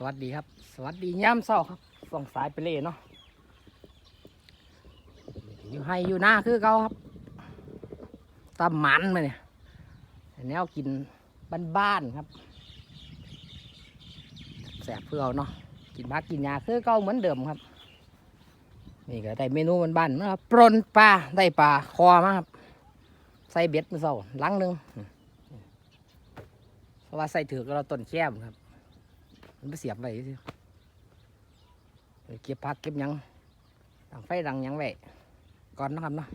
สวัสดีครับ สวัสดีย่ามเศร้าครับส่องสายไปเลยเนาะอยู่ให้อยู่หน้าคือเก่าครับตาหมันมาเนี่ยแนวกินบ้านๆครับแสบเพื่อเนาะกินพักกินยาคือเก่าเหมือนเดิมครับ นี่ก็ได้เมนูบ้านๆนะครับปรนปลาได้ปลาคอมาครับใส่เบ็ดมือเศร้าลังหนึ่งเพราะว่าใส่ถือกเราต้นแก้มครับ มันไปเสียบไว้สิเก็บผักเก็บยังดังไฟดังยังไว้ก่อนนะครับเนาะ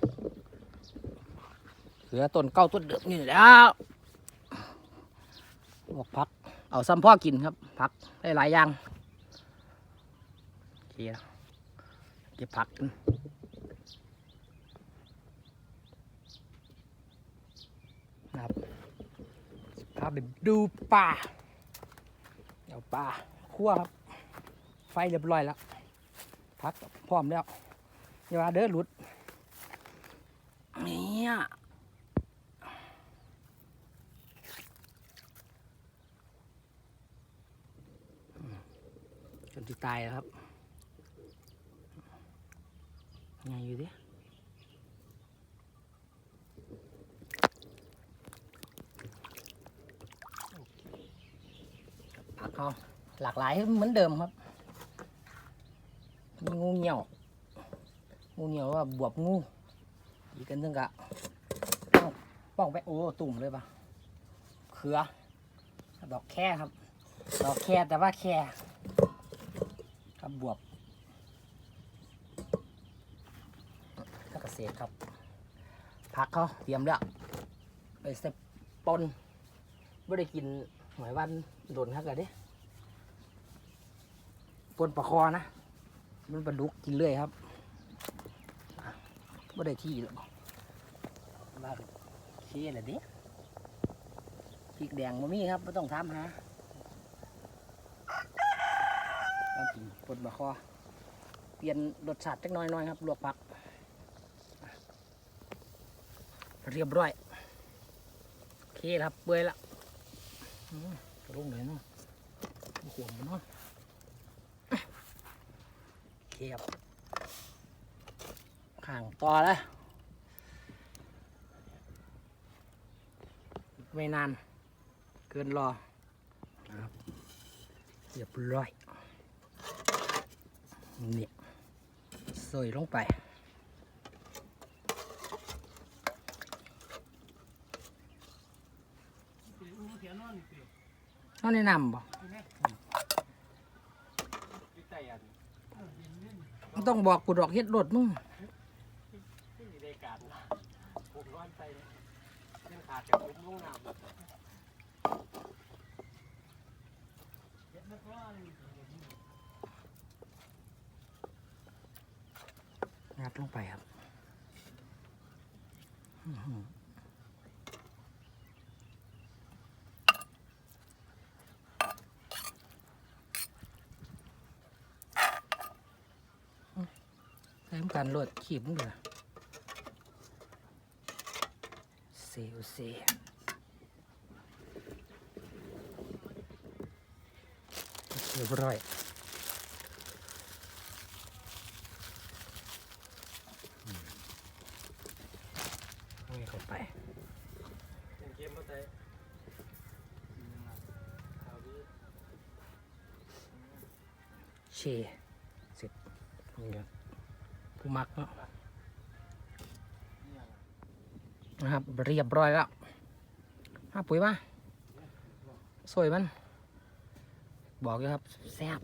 เหลือต้นเก้าต้นเดิมนี่แล้วลวกผัก เอาซ้ำพ่อกินครับผักได้หลายอย่างเคนะเก็บผักกันนะครับพาไปดูป่า ดี๋ยวปลาคั่วครับ ไฟเรียบร้อยแล้วพักพร้อมแล้วอย่าว่าเด้อหลุดเนี่ยอืมจนที่ตายแล้วครับไงอยู่ดิ เขาหลากหลายเหมือนเดิมครับมีงูเหี่ยว งูเหี่ยวว่าบวบงู อีกกันนึงกะป้องไปโอ้ตุ่มเลยปะเขือ ดอกแค่ครับ ดอกแค่แต่ว่าแค่ครับบวบแล้วก็เศษครับ ผักเขาเตรียมแล้วไปเสปปนไม่ได้กินหอยวันโดนครับกันดิ ปนปลาคอนะ มันปลาดุกกินเรื่อยครับไม่ได้ที่หรอกว่าขี้อะไรดิพริกแดงมันมีครับไม่ต้องทำฮะก็กินปนปลาคอ เปลี่ยนรสชาติจักน้อยหน่อยครับ ลวกผัก เรียบร้อยโอเคครับเปื่อยละรุ่งเลยเนาะขวมมันเนาะ เขียบข่างต่อแล้ว ไม่นาน เกินรอนะครับเรียบร้อยเนี่ยใส่ลงไปนอนในน้ำบ่มึง ต้องบอกกูดอกเฮ็ดรถมึงงัดลงไปครับ อื้อหือใช้การโหลดขีบมึงเลยเซลเซเรียบร้อยเอาเข้าไปเกมเข้าใจเอาดิเชเสร็จนี่ครับ ผู้มักเนาะนะครับ เรียบร้อยแล้วมาปุ๋ยมาสวยมัน บอกเลยครับ แซ่บ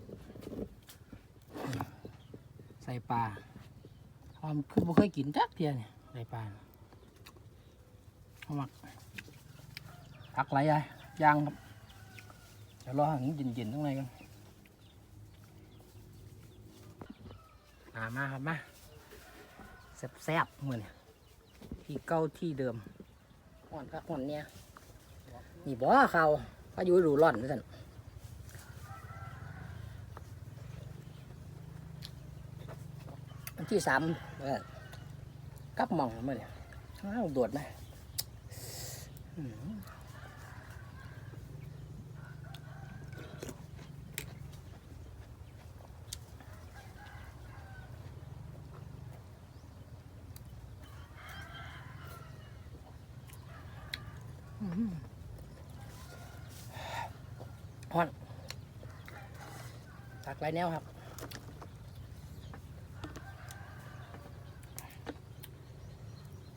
ใส่ปลาความคือบ่เคยกินจักเทียเนี่ยใส่ปลาผู้มักผักหลยอย่างย่างครับเดี๋ยวรอให้มันเย็นๆข้างในกันมามาครับมา แซ่บๆเหมือนที่เก้าที่เดิมห่อนครับห่อนเนี่ยนี่บ่เขาเขาอยู่รูร่อนด้วยท่านวันที่สามเออกลับหมองมาเนี่ยอ้าวโดดนะอื้อหือ ฮอนตักไรแนวครับ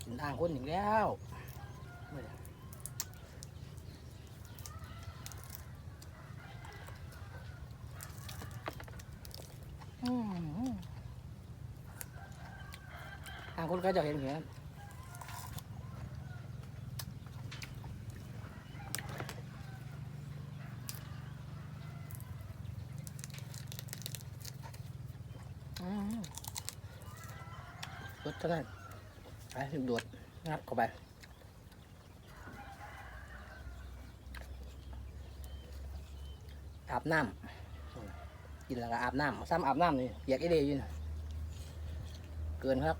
กินอ่างคนอีกแล้วเมื่อไหร่อืมอ่างคนก็จะเห็นเหมือน รสเท่านั้นไปโดดงับเข้าไปอาบน้ำกินแล้วก็อาบน้ำซ้ำอาบน้ำนี่เปียกไอเดยอยู่นะเกินครับ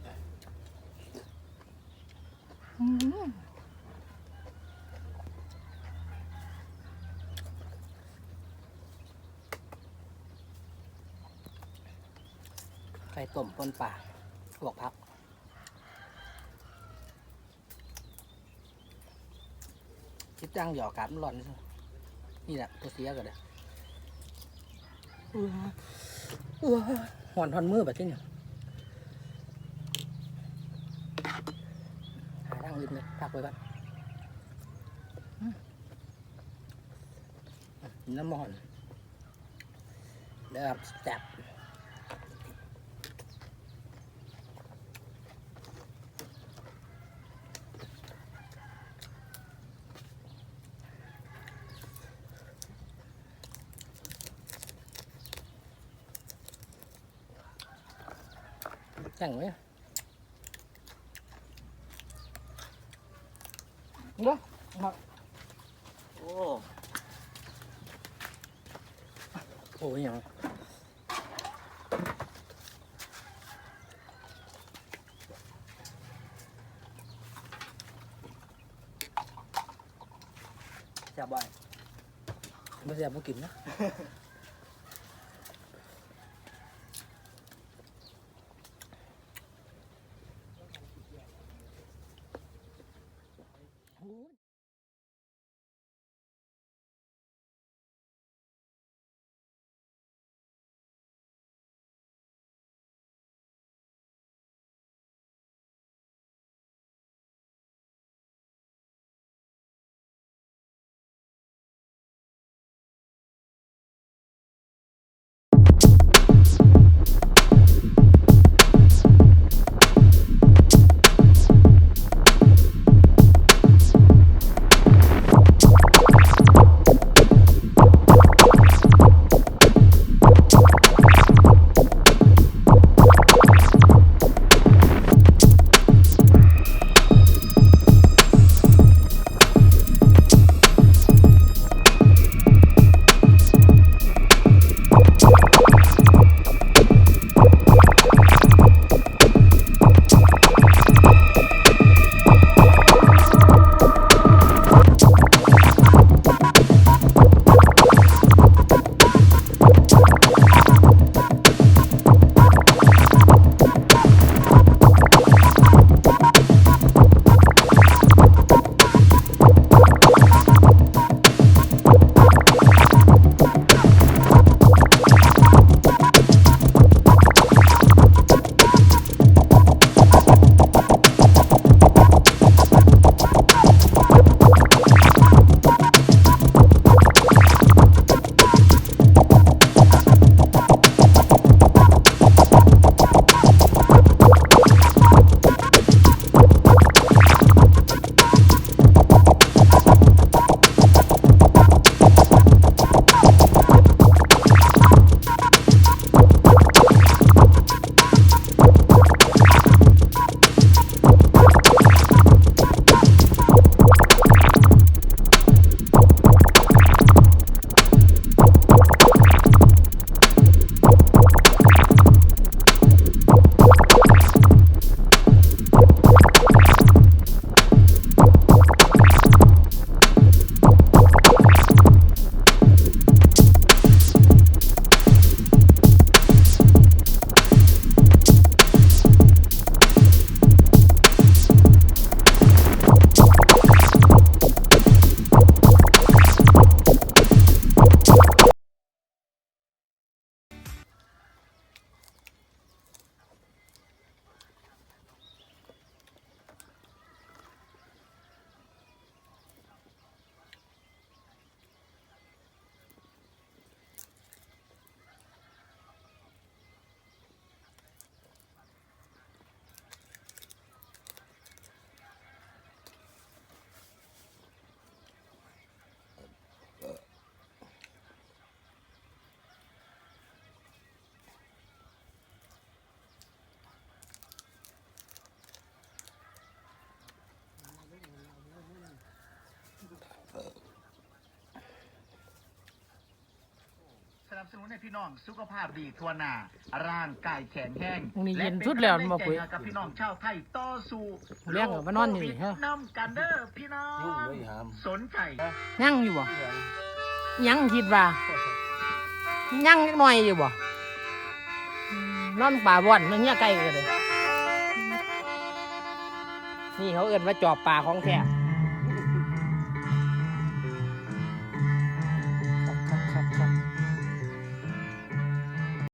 ไข่ต้มปนป่าลวกพัก คิด จ้างหยอกกาดมันร้อนนี่แหละตัวเสียกันเลยว้าหอนทอนมือแบบที่เนี่ยหาทางอื่นเลยพักไว้ก่อนน้ำมันเรับแซ่มเนาะมาโอ้โอ้ยยังแซ่บ บ่อยไม่แซ่บไม่กินนะ นับสนุนให้พี่น้องสุขภาพดีทั่วหน้าร่างกายแข็งแรงพรุ่งนี้และเย็นป็สุดแล้วกำงมาคุยใจให้กับพี่น้องชาวไทยต่อสู้เลี้ยงกับมานอนอยู่นี่โควิดฮะน้ำกันเด้อพี่น้องยุ่งเลยหามสนใจ ยังอยู่บ่เรื่องยังคิดว่ายังนิดหน่อยอยู่บ่อืมนอนป่าบ่อนมันเงี้ยไกลกันเลยนี่เขาเอิ้นว่าจอบป่าของแท้